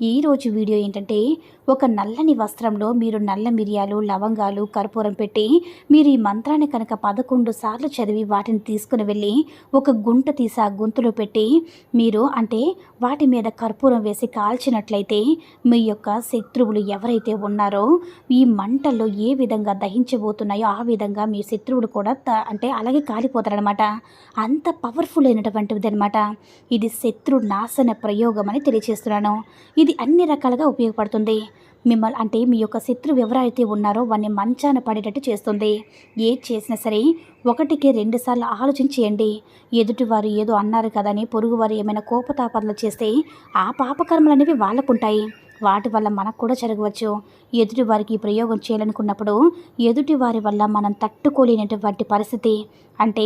ఈరోజు వీడియో ఏంటంటే ఒక నల్లని వస్త్రంలో మీరు నల్ల మిరియాలు లవంగాలు కర్పూరం పెట్టి మీరు ఈ మంత్రాన్ని కనుక పదకొండు సార్లు చదివి వాటిని తీసుకుని వెళ్ళి ఒక గుంట తీసి ఆ గుంతలో పెట్టి మీరు అంటే వాటి మీద కర్పూరం వేసి కాల్చినట్లయితే మీ యొక్క శత్రువులు ఎవరైతే ఉన్నారో ఈ మంటల్లో ఏ విధంగా దహించబోతున్నాయో ఆ విధంగా మీ శత్రువులు కూడా అంటే అలాగే కాలిపోతారనమాట అంత పవర్ఫుల్ అయినటువంటిది అనమాట ఇది శత్రు నాశన ప్రయోగం అని తెలియజేస్తున్నాను ఇది ఇది అన్ని రకాలుగా ఉపయోగపడుతుంది. మిమ్మల్ని అంటే మీ యొక్క శత్రువు ఎవరైతే ఉన్నారో వాడిని మంచాన పడేటట్టు చేస్తుంది. ఏది చేసినా సరే ఒకటికి రెండుసార్లు ఆలోచించేయండి. ఆలోచన చేయండి ఎదుటివారు ఏదో అన్నారు కదని పొరుగువారు ఏమైనా కోపతాపదలు చేస్తే ఆ పాపకర్మలు అనేవి వాళ్ళకుంటాయి. వాటి వల్ల మనకు కూడా జరగవచ్చు. ఎదుటి వారికి ఈ ప్రయోగం చేయాలనుకున్నప్పుడు ఎదుటి వారి వల్ల మనం తట్టుకోలేనటువంటి పరిస్థితి. అంటే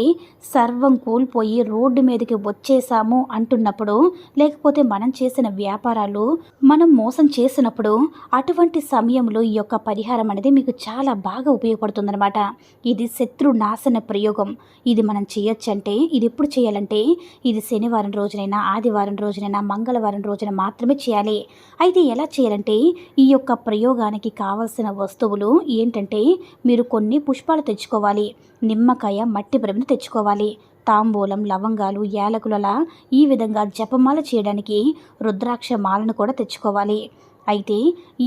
సర్వం కోల్పోయి రోడ్డు మీదకి వచ్చేసాము అంటున్నప్పుడు లేకపోతే మనం చేసిన వ్యాపారాలు మనం మోసం చేసినప్పుడు అటువంటి సమయంలో ఈ యొక్క పరిహారం అనేది మీకు చాలా బాగా ఉపయోగపడుతుందన్నమాట. ఇది శత్రు నాశన ప్రయోగం. ఇది మనం చేయొచ్చంటే ఇది ఎప్పుడు చేయాలంటే ఇది శనివారం రోజునైనా ఆదివారం రోజునైనా మంగళవారం రోజున మాత్రమే చేయాలి. అయితే ఎలా ఎలా చేయాలంటే ఈ యొక్క ప్రయోగానికి కావలసిన వస్తువులు ఏంటంటే మీరు కొన్ని పుష్పాలు తెచ్చుకోవాలి. నిమ్మకాయ మట్టి బ్రహ్మను తెచ్చుకోవాలి. తాంబూలం లవంగాలు యాలకులలా ఈ విధంగా జపమాల చేయడానికి రుద్రాక్ష మాలను కూడా తెచ్చుకోవాలి. అయితే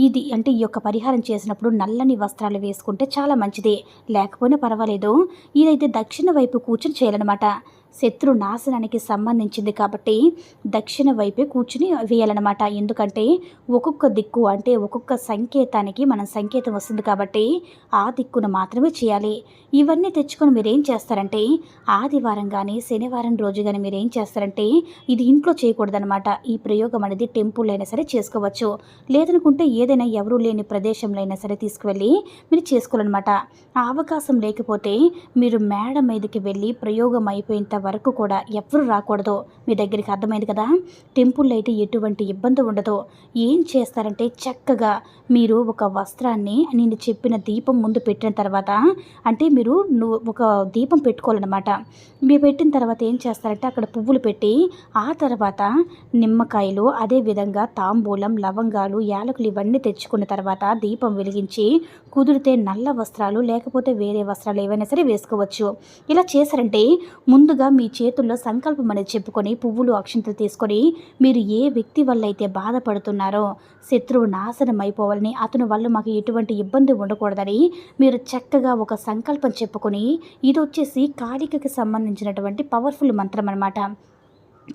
ఇది అంటే ఈ యొక్క పరిహారం చేసినప్పుడు నల్లని వస్త్రాలు వేసుకుంటే చాలా మంచిది. లేకపోయినా పర్వాలేదు. ఇదైతే దక్షిణ వైపు కూర్చుని చేయాలన్నమాట. శత్రు నాశనానికి సంబంధించింది కాబట్టి దక్షిణ వైపే కూర్చుని వేయాలన్నమాట. ఎందుకంటే ఒక్కొక్క దిక్కు అంటే ఒక్కొక్క సంకేతానికి మనం సంకేతం వస్తుంది కాబట్టి ఆ దిక్కును మాత్రమే చేయాలి. ఇవన్నీ తెచ్చుకొని మీరు ఏం చేస్తారంటే ఆదివారం కానీ శనివారం రోజు కానీ మీరు ఏం చేస్తారంటే ఇది ఇంట్లో చేయకూడదనమాట ఈ ప్రయోగం అనేది టెంపుల్ అయినా సరే చేసుకోవచ్చు. లేదనుకుంటే ఏదైనా ఎవరూ లేని ప్రదేశంలో అయినా సరే తీసుకువెళ్ళి మీరు చేసుకోవాలన్నమాట. ఆ అవకాశం లేకపోతే మీరు మేడ మీదకి వెళ్ళి ప్రయోగం అయిపోయేంత వరకు కూడా ఎవరు రాకూడదు. మీ దగ్గరికి అర్థమైంది కదా? టెంపుల్లో అయితే ఎటువంటి ఇబ్బంది ఉండదు. ఏం చేస్తారంటే చక్కగా మీరు ఒక వస్త్రాన్ని నేను చెప్పిన దీపం ముందు పెట్టిన తర్వాత అంటే మీరు నువ్వు ఒక దీపం పెట్టుకోవాలన్నమాట. మీరు పెట్టిన తర్వాత ఏం చేస్తారంటే అక్కడ పువ్వులు పెట్టి ఆ తర్వాత నిమ్మకాయలు అదే విధంగా తాంబూలం లవంగాలు యాలకులు ఇవన్నీ తెచ్చుకున్న తర్వాత దీపం వెలిగించి కుదిరితే నల్ల వస్త్రాలు లేకపోతే వేరే వస్త్రాలు ఏవైనా సరే వేసుకోవచ్చు. ఇలా చేశారంటే ముందుగా మీ చేతుల్లో సంకల్పం అనేది చెప్పుకొని పువ్వులు అక్షంతలు తీసుకొని మీరు ఏ వ్యక్తి వల్ల అయితే బాధపడుతున్నారో శత్రువు నాశనం అయిపోవాలని అతని వల్ల మాకు ఎటువంటి ఇబ్బంది ఉండకూడదని మీరు చక్కగా ఒక సంకల్పం చెప్పుకొని ఇది వచ్చేసి కాళికకి సంబంధించినటువంటి పవర్ఫుల్ మంత్రం అనమాట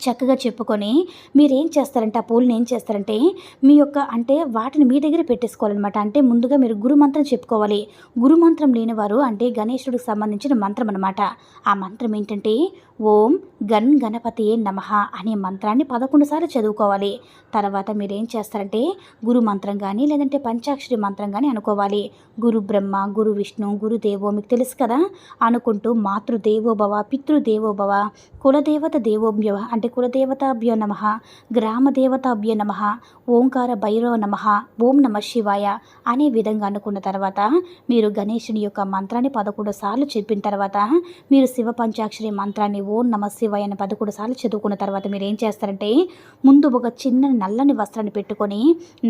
చక్కగా చెప్పుకొని మీరేం చేస్తారంటే ఆ పూలను ఏం చేస్తారంటే మీ యొక్క అంటే వాటిని మీ దగ్గర పెట్టేసుకోవాలన్నమాట. అంటే ముందుగా మీరు గురుమంత్రం చెప్పుకోవాలి. గురుమంత్రం లేనివారు అంటే గణేశుడికి సంబంధించిన మంత్రం అనమాట ఆ మంత్రం ఏంటంటే ఓం గన్ గణపతి నమః అనే మంత్రాన్ని పదకొండు సార్లు చదువుకోవాలి. తర్వాత మీరేం చేస్తారంటే గురు మంత్రం కానీ లేదంటే పంచాక్షరి మంత్రం కానీ అనుకోవాలి. గురు బ్రహ్మ గురు విష్ణు గురుదేవో మీకు తెలుసు కదా? అనుకుంటూ మాతృదేవోభవ పితృదేవోభవ కులదేవత దేవోభ్యవ అంటే కులదేవతాభ్యో నమ గ్రామదేవతాభ్యో నమ ఓంకార భైరవ నమ ఓం నమ శివాయ అనే విధంగా అనుకున్న తర్వాత మీరు గణేశుని యొక్క మంత్రాన్ని పదకొండు సార్లు చెప్పిన తర్వాత మీరు శివ పంచాక్షరి మంత్రాన్ని ఓం నమ శివాయ అని పదకొండు సార్లు చదువుకున్న తర్వాత మీరు ఏం చేస్తారంటే ముందు ఒక చిన్న నల్లని వస్త్రాన్ని పెట్టుకొని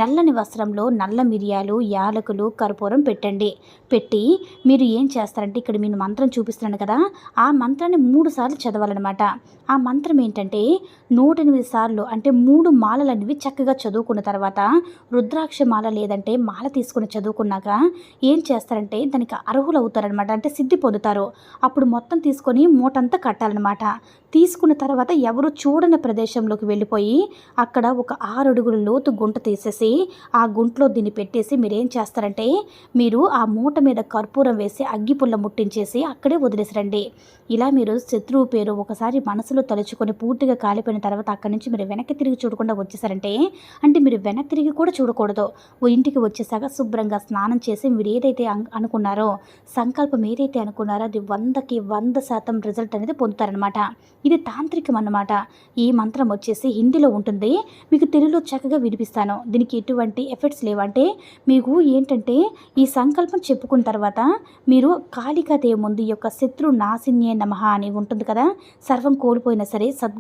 నల్లని వస్త్రంలో నల్ల మిరియాలు యాలకులు కర్పూరం పెట్టండి. పెట్టి మీరు ఏం చేస్తారంటే ఇక్కడ నేను మంత్రం చూపిస్తున్నాను కదా ఆ మంత్రాన్ని మూడు సార్లు చదవాలన్నమాట. ఆ మంత్రం ఏంటంటే నూట ఎనిమిది సార్లు అంటే మూడు మాలలనేవి చక్కగా చదువుకున్న తర్వాత రుద్రాక్ష మాల లేదంటే మాల తీసుకుని చదువుకున్నాక ఏం చేస్తారంటే దానికి అర్హులు అవుతారనమాట అంటే సిద్ధి పొందుతారు. అప్పుడు మొత్తం తీసుకొని మూటంతా కట్టాలన్నమాట. తీసుకోవాలన్నమాట తీసుకున్న తర్వాత ఎవరు చూడని ప్రదేశంలోకి వెళ్ళిపోయి అక్కడ ఒక ఆరు అడుగులు లోతు గుంట తీసేసి ఆ గుంట్లో దీన్ని పెట్టేసి మీరు ఏం చేస్తారంటే మీరు ఆ మూట మీద కర్పూరం వేసి అగ్గిపుల్ల ముట్టించేసి అక్కడే వదిలేసిరండి ఇలా మీరు శత్రువు పేరు ఒకసారి మనసులో తలుచుకొని పూర్తిగా కాలిపోయిన తర్వాత అక్కడి నుంచి మీరు వెనక్కి తిరిగి చూడకుండా వచ్చేసారంటే అంటే మీరు వెనక్కి తిరిగి కూడా చూడకూడదు. ఓ ఇంటికి వచ్చేసాక శుభ్రంగా స్నానం చేసి మీరు ఏదైతే అనుకున్నారో సంకల్పం ఏదైతే అనుకున్నారో అది వందకి వంద శాతం రిజల్ట్ అనేది అనమాట ఇది తాంత్రికం అన్నమాట ఈ మంత్రం వచ్చేసి హిందీలో ఉంటుంది. మీకు తెలుగులో చక్కగా వినిపిస్తాను. దీనికి ఎటువంటి ఎఫెక్ట్స్ లేవంటే మీకు ఏంటంటే ఈ సంకల్పం చెప్పుకున్న తర్వాత మీరు కాళికాదేవి ముందు యొక్క శత్రు నాశిన్యే నమః అని ఉంటుంది కదా సర్వం కోల్పోయినా సరే సద్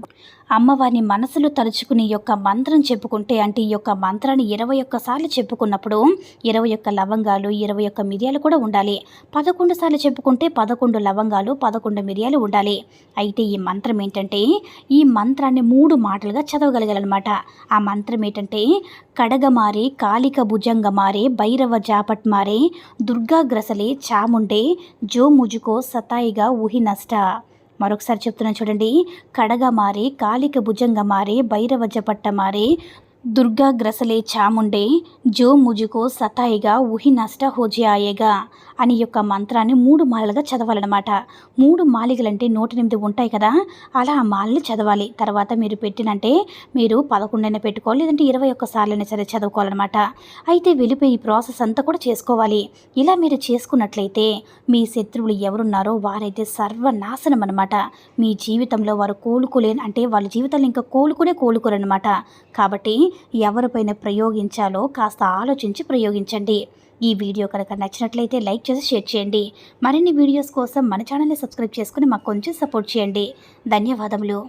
అమ్మవారిని మనసులో తలుచుకుని యొక్క మంత్రం చెప్పుకుంటే అంటే ఈ యొక్క మంత్రాన్ని ఇరవై ఒక్కసార్లు చెప్పుకున్నప్పుడు ఇరవై ఒక్క లవంగాలు ఇరవై ఒక్క మిరియాలు కూడా ఉండాలి. పదకొండు సార్లు చెప్పుకుంటే పదకొండు లవంగాలు పదకొండు మిరియాలు ఉండాలి. అయితే ఈ మంత్రం ఏంటంటే ఈ మంత్రాన్ని మూడు మాటలుగా చదవగలగాలన్నమాట. ఆ మంత్రం ఏంటంటే కడగమారే కాళిక భుజంగమారే భైరవ జాపట్ మారే దుర్గాగ్రసలే చాముండే జో ముజుకో సతాయిగా ఊహి నష్ట. మరొకసారి చెప్తున్నాను చూడండి. కడగ మారే కాళిక భుజంగ మారే భైరవ జపట్ట మారే దుర్గా గ్రసలే చాముండే జో ముజుకో సతాయిగా ఊహి నష్ట హోజియాయేగా అని యొక్క మంత్రాన్ని మూడు మాలలుగా చదవాలన్నమాట. మూడు మాలికలంటే నూట ఎనిమిది ఉంటాయి కదా అలా ఆ మాలలు చదవాలి. తర్వాత మీరు పెట్టినంటే మీరు పదకొండైనా పెట్టుకోవాలి లేదంటే ఇరవై ఒక్క సార్లైనా సరే చదువుకోవాలన్నమాట. అయితే వెళ్ళిపోయి ఈ ప్రాసెస్ అంతా కూడా చేసుకోవాలి. ఇలా మీరు చేసుకున్నట్లయితే మీ శత్రువులు ఎవరున్నారో వారైతే సర్వనాశనం అనమాట మీ జీవితంలో వారు కోలుకోలేని అంటే వాళ్ళ జీవితాలు ఇంకా కోలుకునే కోలుకోరనమాట కాబట్టి ఎవరిపైన ప్రయోగించాలో కాస్త ఆలోచించి ప్రయోగించండి. ఈ వీడియో కనుక నచ్చినట్లయితే లైక్ చేసి షేర్ చేయండి. మరిన్ని వీడియోస్ కోసం మన ఛానల్ని సబ్స్క్రైబ్ చేసుకుని మాకు కొంచెం సపోర్ట్ చేయండి. ధన్యవాదములు.